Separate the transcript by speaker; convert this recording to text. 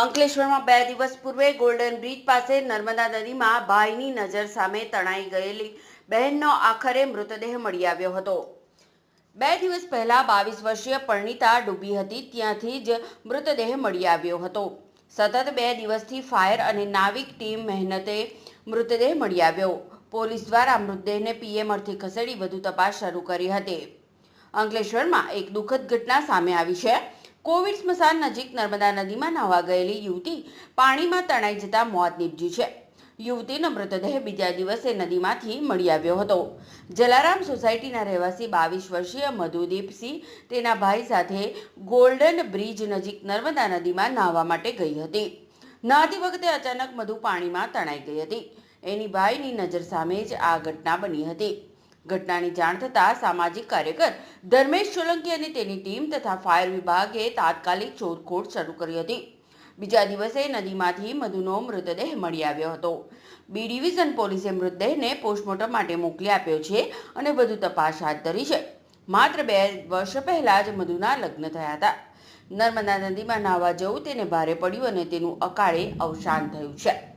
Speaker 1: અંકલેશ્વરમાં બે દિવસ પૂર્વે ગોલ્ડન બ્રિજ પાસે નર્મદા નદીમાં ભાઈની નજર સામે તણાઈ ગયેલી બહેનનો આખરે મૃતદેહ મળી આવ્યો હતો. બે દિવસ પહેલા બાવીસ વર્ષીય પરણિતા ડૂબી હતી, ત્યાંથી જ મૃતદેહ મળી આવ્યો હતો. સતત બે દિવસથી ફાયર અને નાવિક ટીમ મહેનતે મૃતદેહ મળી આવ્યો. પોલીસ દ્વારા મૃતદેહને પીએમ ખસેડી વધુ તપાસ શરૂ કરી હતી. અંકલેશ્વરમાં એક દુઃખદ ઘટના સામે આવી છે. કોવિડ સ્મશાન નજીક નર્મદા નદીમાં નાહવા ગયેલી યુવતી પાણીમાં તણાઈ જતા મોત નીપજ્યું છે. યુવતીનો મૃતદેહ બીજા દિવસે નદીમાંથી મળી આવ્યો હતો. જલારામ સોસાયટીના રહેવાસી બાવીસ વર્ષીય મધુદીપસિંહ તેના ભાઈ સાથે ગોલ્ડન બ્રિજ નજીક નર્મદા નદીમાં નાહવા માટે ગઈ હતી. નહાતી વખતે અચાનક મધુ પાણીમાં તણાઈ ગઈ હતી. એની ભાઈની નજર સામે જ આ ઘટના બની હતી. ઘટનાની જાણ થતાં સામાજિક કાર્યકર ધર્મેશ સોલંકી અને તેની ટીમ તથા ફાયર વિભાગે તાત્કાલિક શોધખોળ શરૂ કરી હતી. બીજા દિવસે નદીમાંથી મધુનો મૃતદેહ મળી આવ્યો હતો. બી ડિવિઝન પોલીસે મૃતદેહને પોસ્ટમોર્ટમ માટે મોકલી આપ્યો છે અને વધુ તપાસ હાથ ધરી છે. માત્ર બે વર્ષ પહેલાં જ મધુના લગ્ન થયા હતા. નર્મદા નદીમાં નાહવા જવું તેને ભારે પડ્યું અને તેનું અકાળે અવસાન થયું છે.